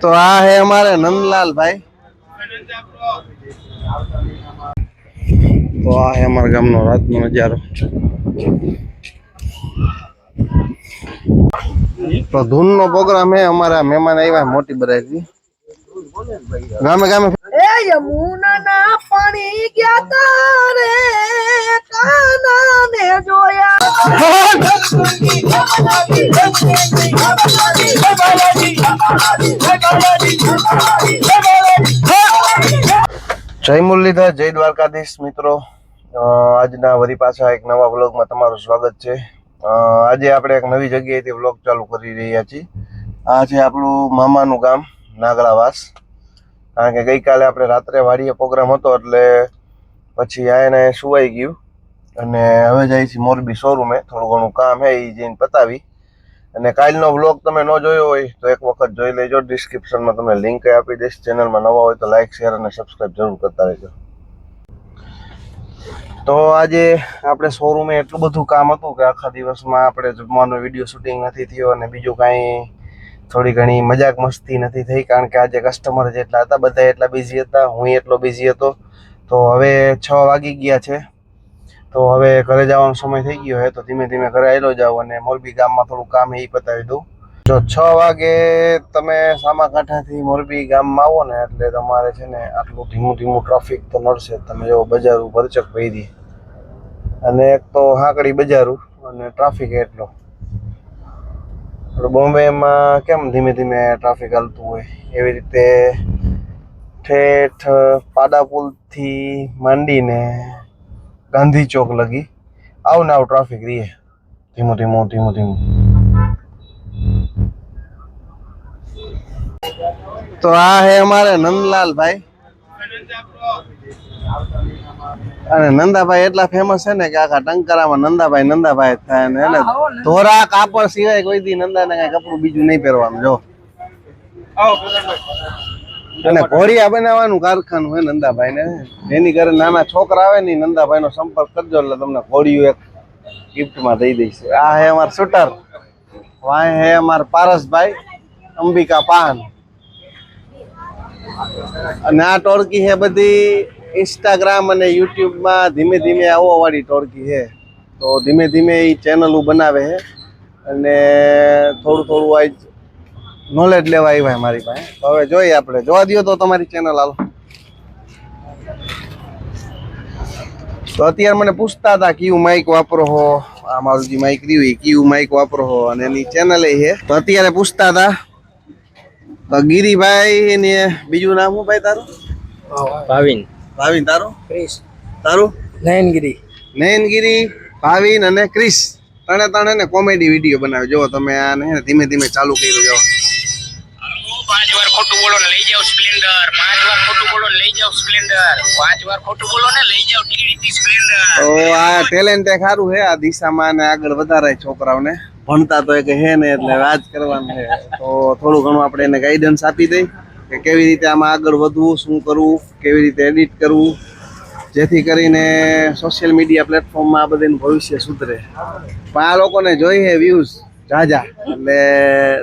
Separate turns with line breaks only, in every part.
તો આ હે અમારે નંદલાલ ભાઈ તો આ હે અમારા ગામનો રાતનો નજારો. તો ધૂનનો પ્રોગ્રામ હે અમારા મહેમાન આવ્યા મોટી બરાજી ગામે ગામે
એ યમુના ના પાણી ગયા તારે કાના ને જોયા.
જય મુરલીધર, જય દ્વારકાધીશ મિત્રો. આજના વરી પાછા એક નવા વ્લોગમાં તમારું સ્વાગત છે. આજે આપણે એક નવી જગ્યાએથી વ્લોગ ચાલુ કરી રહ્યા છીએ. આ છે આપણું મામાનું ગામ નાગડાવાસ કારણ કે ગઈકાલે આપણે રાત્રે વાડીએ પ્રોગ્રામ હતો, એટલે પછી આને સુવાઈ ગયું. અને હવે જાય છે મોરબી શોરૂમે. થોડું ઘણું કામ હે એ જઈને પતાવી. અને કાલનો વ્લોગ તમે ન જોયો હોય તો એક વખત જોઈ લેજો. ડિસ્ક્રિપ્શનમાં તમને લિંક આપી દઈશ. ચેનલમાં નવા હોય તો લાઈક શેર અને સબસ્ક્રાઈબ જરૂર કરતા રહેજો. તો આજે આપણે શોરૂમે એટલું બધું કામ હતું કે આખા દિવસમાં આપણે જમવાનો વીડિયો શૂટિંગ નથી થયો અને બીજું કાંઈ થોડી ઘણી મજાક મસ્તી નથી થઈ કારણ કે આજે કસ્ટમર જેટલા હતા બધા એટલા બિઝી હતા, હું એટલો બિઝી હતો. તો હવે છ વાગી ગયા છે. તો હવે ઘરે જવાનો સમય થઈ ગયો છે તો ધીમે ધીમે ઘરે આવેલો જાઉં અને મોરબી ગામમાં થોડું કામ એ પતાવી દઉં. જો છ વાગે તમે સામાકાંઠાથી મોરબી ગામમાં આવો ને, એટલે તમારે છે ને આટલું ધીમું ધીમું ટ્રાફિક તો નડશે તમે જો બજારું ભરચક ભરી અને એક તો હાંકડી બજારું અને ટ્રાફિક એટલો. બોમ્બેમાં કેમ ધીમે ધીમે ટ્રાફિક હાલતું હોય? એવી રીતે ઠેઠ પાડા પુલથી માંડીને ગાંધી ચોક લગી. આવ ને આવ ટ્રાફિક રહીએ. ધીમું ધીમું ધીમું ધીમું. તો આ હે અમારે નંદલાલ ભાઈ અને નંદાભાઈ એટલા ફેમસ છે ને કે આખા ટંકારામાં નંદાભાઈ નંદાભાઈ થાય ને એને ધોરા કાપડ સિવાય કોઈ દી નંદાને કઈ કપડું બીજું નહીં પહેરવાનું, જો. અને ભોરિયા બનાવવાનું કારખાનું હે નંદાભાઈ ને એની ઘરે નાના છોકરા આવે ને નંદાભાઈ નો સંપર્ક કરજો એટલે તમને ઘોડિયું એક ગિફ્ટમાં દઈ દઈશ. આ હે અમાર શૂટર વાય હે અમાર પારસભાઈ અંબિકા પાન. અને આ ટોળકી છે બધી ઇન્સ્ટાગ્રામ અને યુટ્યુબમાં ધીમે ધીમે આવવા વાળી ટોળકી છે તો ધીમે ધીમે એ ચેનલો બનાવે છે અને થોડું થોડું આજ નોલેજ લેવા આવ્યા મારી પાસે. હવે જોઈએ આપણે. જોવા દો તો તમારી ચેનલ હાલો. તો અત્યારે મને પૂછતા હતા કયું માઇક વાપરો હો? આ મારું જે માઇક રહ્યું એ કયું માઇક વાપરો હો? અને એની ચેનલ એ છે. તો અત્યારે પૂછતા હતા તો ગિરિભાઈ ને બીજું નામ શું ભાઈ તારું?
ભાવિન.
ભાવિન તારું?
ક્રિસ
તારું?
નયનગીરી.
નયનગીરી ભાવિન અને ક્રિસ ત્રણે ત્રણે ને કોમેડી વીડિયો બનાવ્યો જો તમે આને ધીમે ધીમે ચાલુ કર્યું જો
પાંચ વાર ખોટું બોલો ને લઈ જાવ સ્પ્લેન્ડર. પાંચ વાર ખોટું બોલો ને લઈ જાઓ સ્પ્લેન્ડર. પાંચ વાર ખોટું બોલો ને લઈ જાઓ ટીડીટી સ્પ્લેન્ડર.
તો આ ટેલેન્ટ એ સારું છે, આ દિશામાં ને આગળ વધારે છોકરાઓને. ભણતા તો એક હે ને એટલે વાત કરવાનું છે. તો થોડું ઘણું આપણે એને ગાઈડન્સ આપી દઈ કે કેવી રીતે આમાં આગળ વધવું, શું કરવું, કેવી રીતે એડિટ કરવું. જેથી કરીને સોશિયલ મીડિયા પ્લેટફોર્મમાં આ બધાનું ભવિષ્ય સુધરે. પણ આ લોકોને જોઈએ વ્યૂઝ જાજા એટલે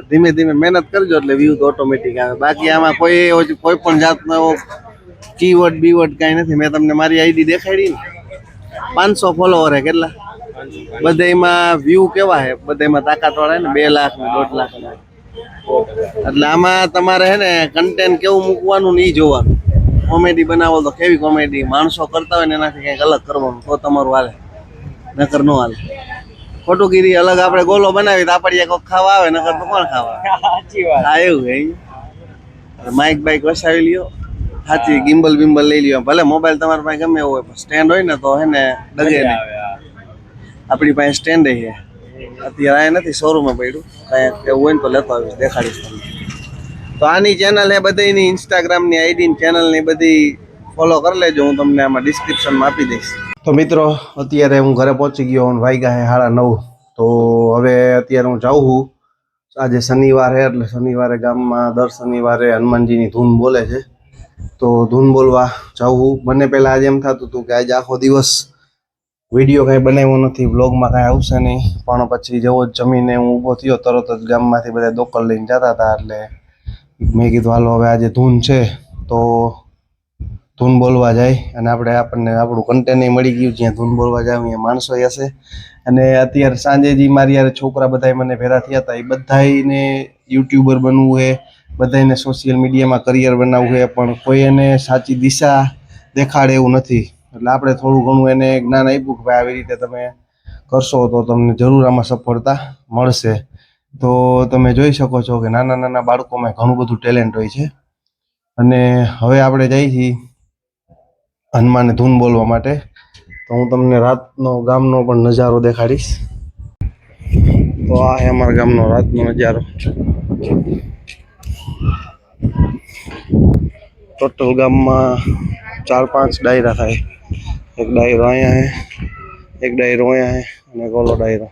ધીમે ધીમે મહેનત કરજો એટલે વ્યૂઝ ઓટોમેટિક આવે. બાકી આમાં કોઈ કોઈ પણ જાતનો કીવર્ડ બીવર્ડ કાંઈ નથી. મેં તમને મારી આઈડી દેખાડી ને. પાંચસો ફોલોવર હે કેટલા? બધામાં વ્યૂ કેવા હે? બધામાં તાકાત વાળા ને? બે લાખ ને દોઢ લાખ એટલે આમાં તમારે હે ને કન્ટેન્ટ કેવું મૂકવાનું ને એ જોવાનું. કોમેડી બનાવો તો કેવી કોમેડી માણસો કરતા હોય ને એનાથી કંઈક અલગ કરવાનું. તો તમારું હાલે. નકર નો હાલે. ખોટુંગીરી અલગ આપણે ગોલો બનાવી તો આપણે કોક ખાવા આવે નકર તો કોણ ખાવા? હા એવું હે માઇક બાઇક વસાવી લ્યો. સાચી ગિમ્બલ બિમ્બલ લઈ લ્યો. ભલે મોબાઈલ તમારી પાસે ગમે એવો હોય સ્ટેન્ડ હોય ને તો હે ને ડગે નહીં. આપણી પાસે સ્ટેન્ડ છે અત્યારે આ નથી શોરૂમે પડ્યું. કાંઈ એવું હોય ને તો લેતો આવીશ દેખાડીશ તમને. તો આની ચેનલ એ બધાની ઇન્સ્ટાગ્રામની આઈડી ચેનલની બધી ફોલો કરી લેજો. હું તમને આમાં ડિસ્ક્રિપ્શનમાં આપી દઈશ. તો મિત્રો, અત્યારે હું ઘરે પહોંચી ગયો અને વાગ્યા છે સાડા નવ. તો હવે અત્યારે હું જાઉં છું. આજે શનિવાર છે એટલે શનિવારે ગામમાં દર શનિવારે હનુમાનજીની ધૂન બોલે છે. તો ધૂન બોલવા જાઉં મને પહેલાં આજે એમ થતું હતું કે આજે આખો દિવસ વીડિયો કાંઈ બનાવ્યો નથી, વ્લોગમાં કાંઈ આવશે નહીં. પણ પછી જેવો જ જમીને હું ઊભો થયો, તરત જ ગામમાંથી બધા દોકલ લઈને જતા હતા, એટલે મેં કીધું, હાલો, હવે આજે ધૂન છે. તો ધૂન બોલવા જાય અને આપણે આપણને આપણું કન્ટેન્ટ મળી ગયું જ્યાં ધૂન બોલવા જાય અહીંયા માણસો હશે. અને અત્યારે સાંજે જે મારી યાર છોકરા બધાય મને ભેરા થયા હતા. એ બધાયને યુટ્યુબર બનવું છે બધાયને સોશિયલ મીડિયામાં કરિયર બનાવવું છે પણ કોઈ એને સાચી દિશા દેખાડે એવું નથી. એટલે આપણે થોડું ઘણું એને જ્ઞાન આપ્યું કે ભાઈ આવી રીતે તમે કરશો તો તમને જરૂર આમાં સફળતા મળશે. તો તમે જોઈ શકો છો કે નાના નાના બાળકોમાં ઘણું બધું ટેલેન્ટ હોય છે. અને હવે આપણે જઈએ છીએ હનુમાને ધૂન બોલવા માટે. તો હું તમને રાતનો ગામનો પણ નજારો દેખાડીશ. તો આ છે અમારા ગામનો રાતનો નજારો. ટોટલ ગામમાં ચાર પાંચ ડાયરા થાય. એક ડાયરો અહીંયા છે, એક ડાયરો અહીંયા છે અને એક ડાયરો.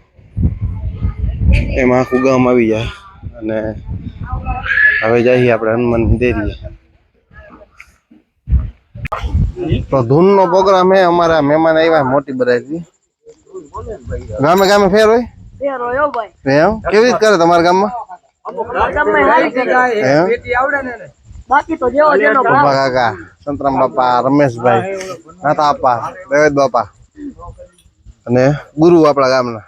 એમાં આખું ગામ આવી જાય અને હવે જઈએ આપણે હનુમાન દેરીએ. તો ધૂનનો પ્રોગ્રામ હે અમારા મહેમાન આવ્યા મોટી બરાથી ગામે ગામે ફેર હોય?
ફેરો યો ભાઈ.
એમ? કેવી રીતે કરે તમારા ગામમાં?
તમે હારી કરી.
એમ?
બાકી તો જેવો જેનો
કાકા સંતરામ બાપા રમેશભાઈ નાતા આપા દેવેદ બાપા અને ગુરુ આપણા ગામના.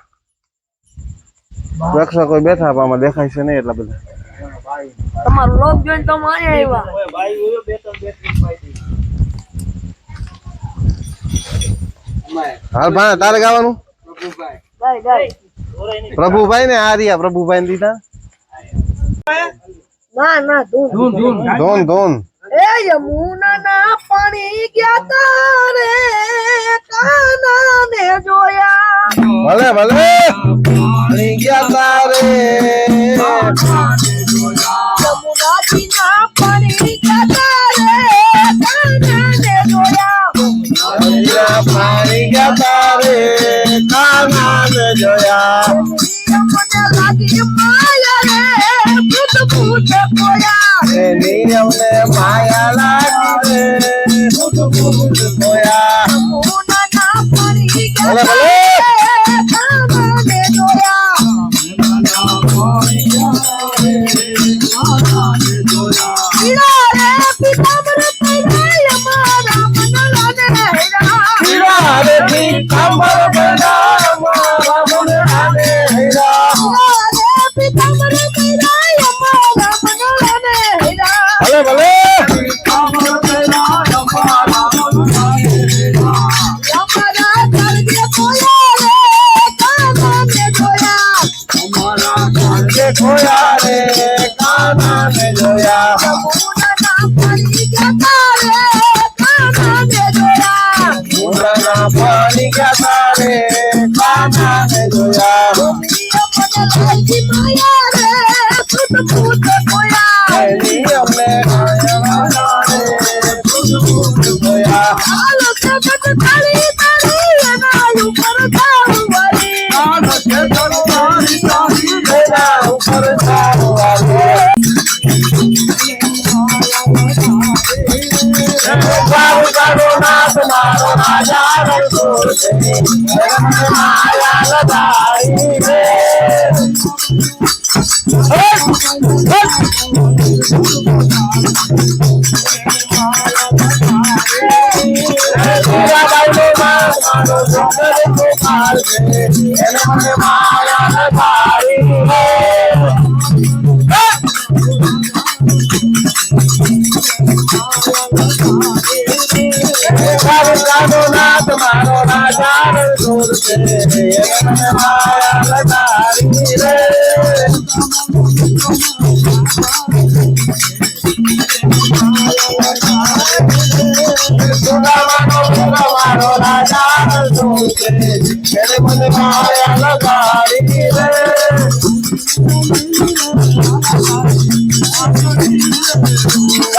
રક્ષકો બેઠા આમાં દેખાય છે નહીં એટલા બધા.
તમારો લોક જોઈને તો અહીંયા આવ્યા.
હાલ ભાઈ તારે ગાવાનું? પ્રભુભાઈ ને આ રહ્યા પ્રભુભાઈ ને દીધા?
ના ના ધૂન.
ધોન ધોન.
એ યમુના ના પાણી ગયા તારે કાના ને જોયા.
ભલે ભલે. પાણી ગયા તારે. એની અમને માયા લાગી ભલે ભલે કે ખોયા રે કાના ને જોયા
યમુના પાણી ગયા રે કાનાને જોયા
ઉડાના સારું સારું નાથ મારો રાજા રંગો છે મને માયા લગાઈ રે મીરાબાઈનો નાથ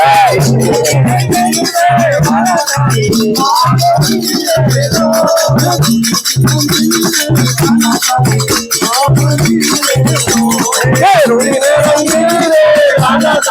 Hey!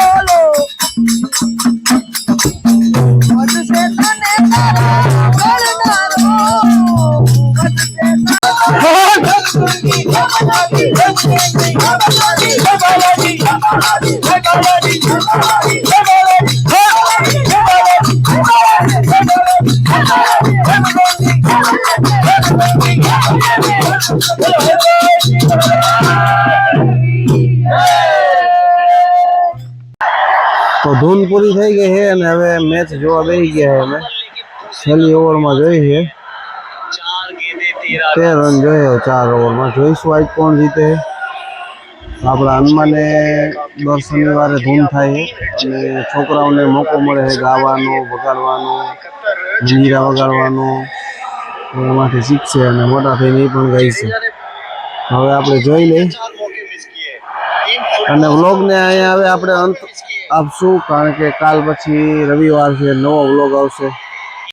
Hello,
hello. ધૂન પૂરી થઈ ગઈ છે અને હવે મેચ જોવા બેસી ગયા છે અમે. છેલ્લી ઓવરમાં જોઈ છે. તેર રન જોઈએ ચાર ઓવરમાં. જોઈશું આજ કોણ જીતે. આપણા હનુમાને દર શનિવારે ધૂન થાય છે અને છોકરાઓને મોકો મળે છે ગાવાનો, વગાડવાનો જીરા વગાડવાનો. એમાંથી શીખશે અને મોટા થઈને એ પણ ગાઈશે. હવે આપણે જોઈ લઈ અને વ્લોગને અહીંયા હવે આપણે અંત આપશું કારણ કે કાલ પછી રવિવાર છે નવો વ્લોગ આવશે.